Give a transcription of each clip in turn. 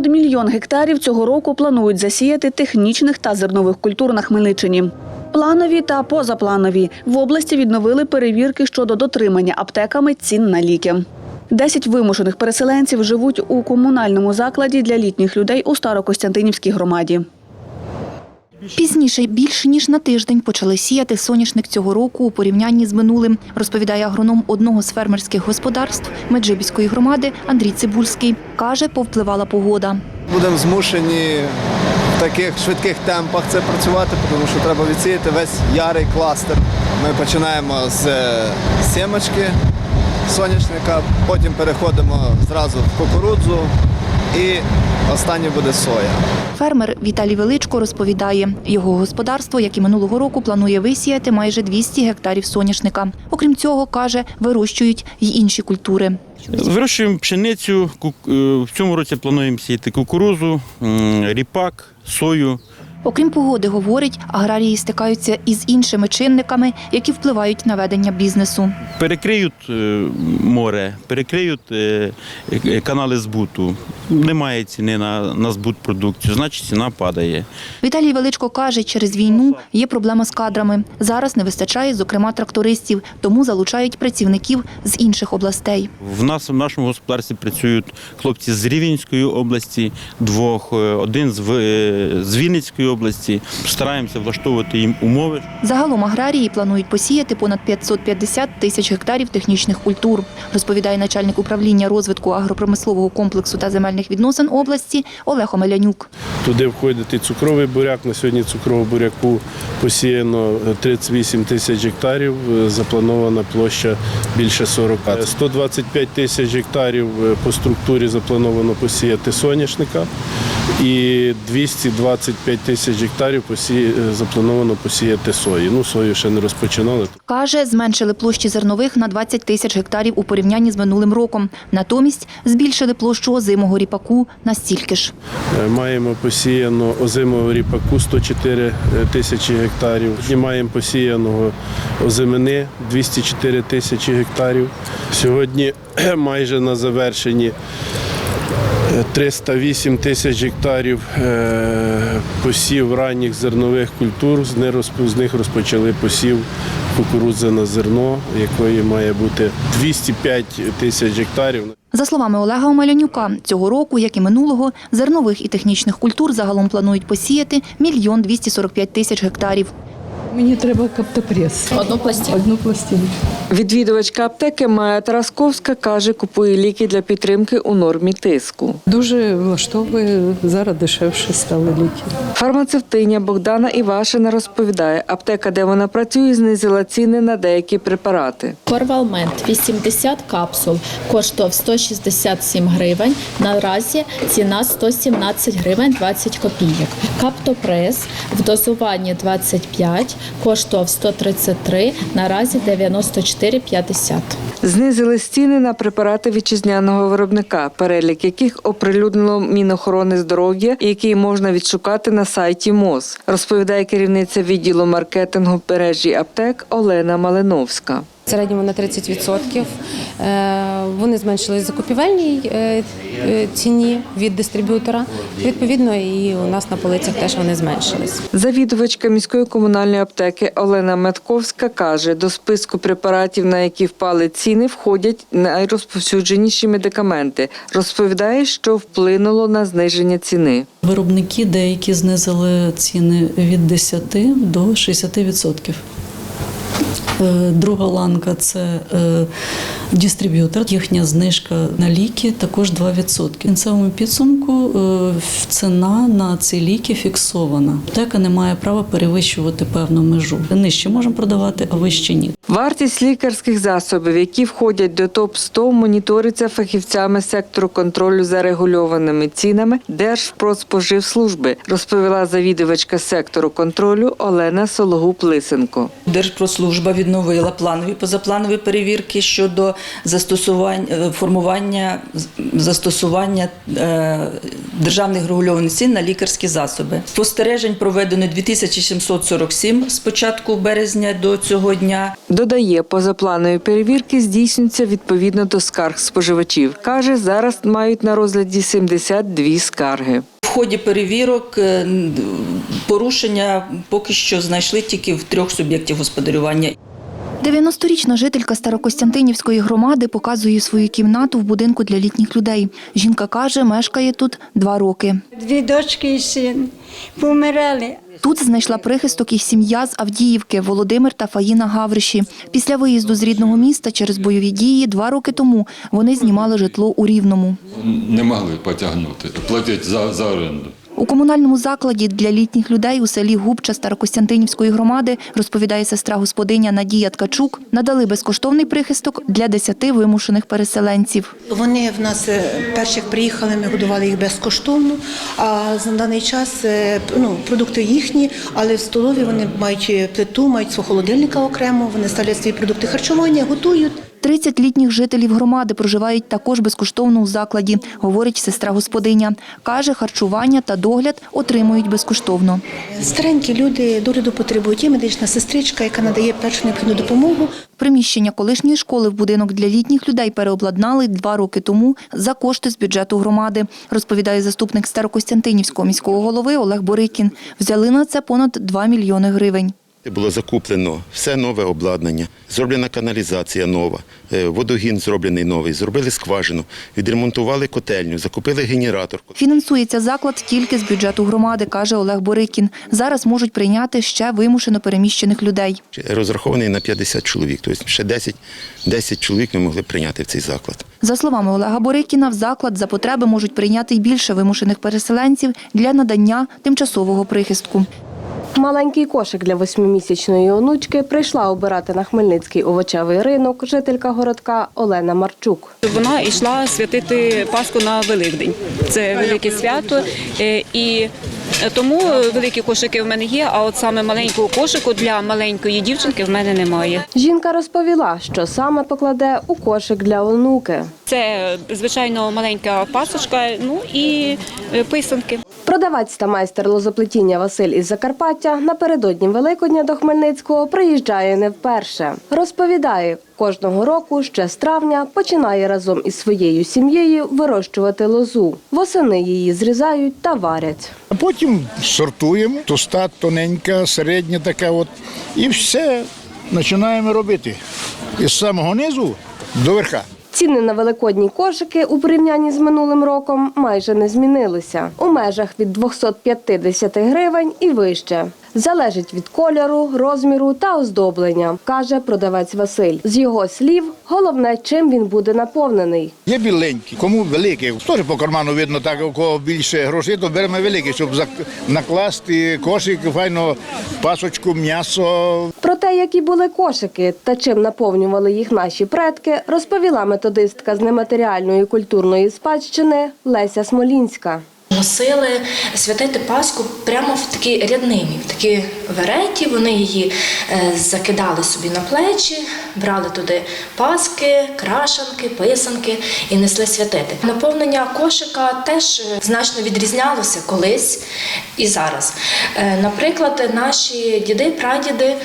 Понад мільйон гектарів цього року планують засіяти технічних та зернових культур на Хмельниччині. Планові та позапланові в області відновили перевірки щодо дотримання аптеками цін на ліки. Десять вимушених переселенців живуть у комунальному закладі для літніх людей у Старокостянтинівській громаді. Пізніше більше ніж на тиждень почали сіяти соняшник цього року у порівнянні з минулим, розповідає агроном одного з фермерських господарств Меджибіської громади Андрій Цибульський. Каже, повпливала погода. Будемо змушені в таких швидких темпах це працювати, тому що треба відсіяти весь ярий кластер. Ми починаємо з е, сімочки соняшника, потім переходимо зразу в кукурудзу і останнє буде соя. Фермер Віталій Величко розповідає, його господарство, як і минулого року, планує висіяти майже 200 гектарів соняшника. Окрім цього, каже, вирощують й інші культури. Вирощуємо пшеницю. е, В цьому році плануємо сіяти кукурузу, ріпак, сою. Окрім погоди, говорить, аграрії стикаються із іншими чинниками, які впливають на ведення бізнесу. Перекриють е, море, перекриють е, е, канали збуту. Немає ціни на, на збут продукцію, значить ціна падає. Віталій Величко каже, через війну є проблема з кадрами. Зараз не вистачає, зокрема, трактористів, тому залучають працівників з інших областей. В нас в нашому господарстві працюють хлопці з Рівненської області, двох, один з, з Вінницької області. Стараємося влаштовувати їм умови. Загалом аграрії планують посіяти понад 550 тисяч гектарів технічних культур, розповідає начальник управління розвитку агропромислового комплексу та земельних відносин області Олег Омелянюк. Туди входить і цукровий буряк. На сьогодні цукрового буряку посіяно 38 тисяч гектарів. е, Запланована площа більше 40. Е, 125 тисяч гектарів е, по структурі заплановано посіяти соняшника. І 225 тисяч гектарів посі... е, заплановано посіяти сої. Ну, сою ще не розпочинали. Каже, зменшили площі зернових на 20 тисяч гектарів у порівнянні з минулим роком. Натомість збільшили площу озимого ріпаку на стільки ж. Е, Маємо посіяно озимого ріпаку 104 тисячі гектарів. І маємо посіяного озимини 204 тисячі гектарів. Сьогодні майже на завершенні е, 308 тисяч гектарів е, посів ранніх зернових культур. З них розпочали посів кукурудзи на зерно, якої має бути 205 тисяч гектарів. За словами Олега Омелянюка, цього року, як і минулого, зернових і технічних культур загалом планують посіяти мільйон 245 тисяч гектарів. Мені треба каптопрес. Одну пластину. Одну пластину. Відвідувачка аптеки Майя Тарасковська каже, купує ліки для підтримки у нормі тиску. Дуже влаштовує зараз дешевше стали ліки. Фармацевтиня Богдана Івашина розповідає, аптека, де вона працює, знизила ціни на деякі препарати. Корвалмент 80 капсул коштував 167 гривень. Наразі ціна 117 гривень 20 копійок. Каптопрес в дозуванні 25 коштував 133, наразі 94,50. Знизили ціни на препарати вітчизняного виробника, перелік яких оприлюднило Мінохорони здоров'я, який можна відшукати на сайті МОЗ, розповідає керівниця відділу маркетингу мережі аптек Олена Малиновська. В середньому на 30%. Е, Вони зменшились в закупівельній е, е, ціні від дистриб'ютора. Відповідно, і у нас на полицях теж вони зменшились. Завідувачка міської комунальної аптеки Олена Метковська каже, до списку препаратів, на які впали ціни, входять найрозповсюдженіші медикаменти. Розповідає, що вплинуло на зниження ціни. Виробники деякі знизили ціни від 10 до 60%. Е, Друга ланка це е, дистриб'ютор. Їхня знижка на ліки також 2%. В кінцевому підсумку е, ціна на ці ліки фіксована. Аптека не має права перевищувати певну межу. Нижче можемо продавати, а вище ні. Вартість лікарських засобів, які входять до топ 100 моніториться фахівцями сектору контролю за регульованими цінами Держпродспоживслужби, розповіла завідувачка сектору контролю Олена Сологуб-Лисенко. Держпродслужба відновила планові позапланові перевірки щодо застосування е, формування з- застосування е, державних регульованих цін на лікарські засоби. Спостережень проведено 2747 з початку березня до цього дня. Додає, позапланові перевірки здійснюються відповідно до скарг споживачів. Каже, зараз мають на розгляді 72 скарги. В ході перевірок е, порушення поки що знайшли тільки в трьох суб'єктів господарювання. 90-річна жителька Старокостянтинівської громади показує свою кімнату в будинку для літніх людей. Жінка каже, мешкає тут два роки. Дві дочки і син помирали. Тут знайшла прихисток і сім'я з Авдіївки Володимир та Фаїна Гавриші. Після виїзду з рідного міста через бойові дії два роки тому вони знімали житло у Рівному. не могли потягнути, платити за, за оренду. У комунальному закладі для літніх людей у селі Губча Старокостянтинівської громади, розповідає сестра господиня Надія Ткачук, надали безкоштовний прихисток для десяти вимушених переселенців. Вони в нас е, перших приїхали, ми годували їх безкоштовно. А на даний час е, ну, продукти їхні, але в столові вони мають плиту, мають свого холодильника окремо. Вони ставлять свої продукти харчування, готують. 30 літніх жителів громади проживають також безкоштовно у закладі, говорить сестра господиня. Каже, харчування та догляд отримують безкоштовно. Старенькі люди догляду потребують. Є медична сестричка, яка надає першу необхідну допомогу. Приміщення колишньої школи в будинок для літніх людей переобладнали два роки тому за кошти з бюджету громади, розповідає заступник Старокостянтинівського міського голови Олег Борикін. Взяли на це понад 2 мільйони гривень. Було закуплено все нове обладнання, зроблена каналізація нова, е, водогін зроблений новий, зробили скважину, відремонтували котельню, закупили генератор. Фінансується заклад тільки з бюджету громади, каже Олег Борикін. Зараз можуть прийняти ще вимушено переміщених людей. Розрахований на 50 чоловік, тобто ще 10, 10 чоловік ми могли прийняти в цей заклад. За словами Олега Борикіна, в заклад за потреби можуть прийняти й більше вимушених переселенців для надання тимчасового прихистку. Маленький кошик для восьмимісячної онучки прийшла обирати на Хмельницький овочевий ринок жителька городка Олена Марчук. Вона йшла святити Пасху на Великдень. Це велике свято. Е, І тому великі кошики в мене є, а от саме маленького кошику для маленької дівчинки в мене немає. Жінка розповіла, що саме покладе у кошик для онуки. Це звичайно маленька пасочка, ну і е, писанки. Продавець та майстер лозоплетіння Василь із Закарпаття напередодні Великодня до Хмельницького приїжджає не вперше. Розповідає, кожного року ще з травня починає разом із своєю сім'єю вирощувати лозу. Восени її зрізають та варять. А потім сортуємо, тоста тоненька, середня така от. І все починаємо робити. Із самого низу до верха. Ціни на великодні кошики у порівнянні з минулим роком майже не змінилися. У межах від 250 гривень і вище. Залежить від кольору, розміру та оздоблення, каже продавець Василь. З його слів, головне, чим він буде наповнений. Є біленькі, кому великі. Теж по карману видно, так у кого більше грошей, то беремо великі, щоб накласти кошик, файно пасочку, м'ясо. Про те, які були кошики та чим наповнювали їх наші предки, розповіла методистка з нематеріальної культурної спадщини Леся Смолінська. Носили святити Пасху прямо в такій ряднині, в такі вереті. Вони її е, закидали собі на плечі, брали туди паски, крашанки, писанки і несли святити. Наповнення кошика теж значно відрізнялося колись і зараз. Е, Наприклад, наші діди, прадіди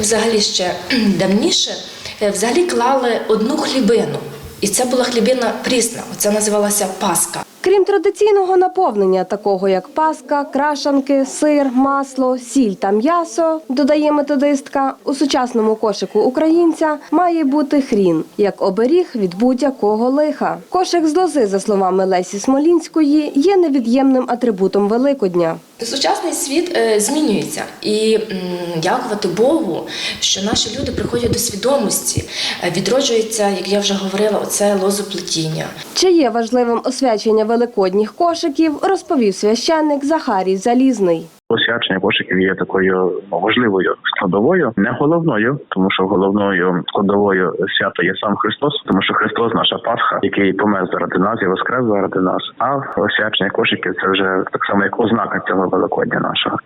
взагалі ще давніше е, взагалі клали одну хлібину. І це була хлібина прісна, це називалася Паска. Крім традиційного наповнення, такого як паска, крашанки, сир, масло, сіль та м'ясо, додає методистка, у сучасному кошику українця має бути хрін, як оберіг від будь-якого лиха. Кошик з лози, за словами Лесі Смолінської, є невід'ємним атрибутом Великодня. Сучасний світ е, змінюється, і дякувати Богу, що наші люди приходять до свідомості, е, відроджується, як я вже говорила, оце лозоплетіння. Чи є важливим освячення великодніх кошиків, розповів священник Захарій Залізний. Освячення кошиків є такою ну, важливою складовою, не головною, тому що головною складовою свята є сам Христос, тому що Христос наша Пасха, який помер заради нас і воскрес заради нас. А освячення кошиків це вже так само як ознака цього Великодня нашого.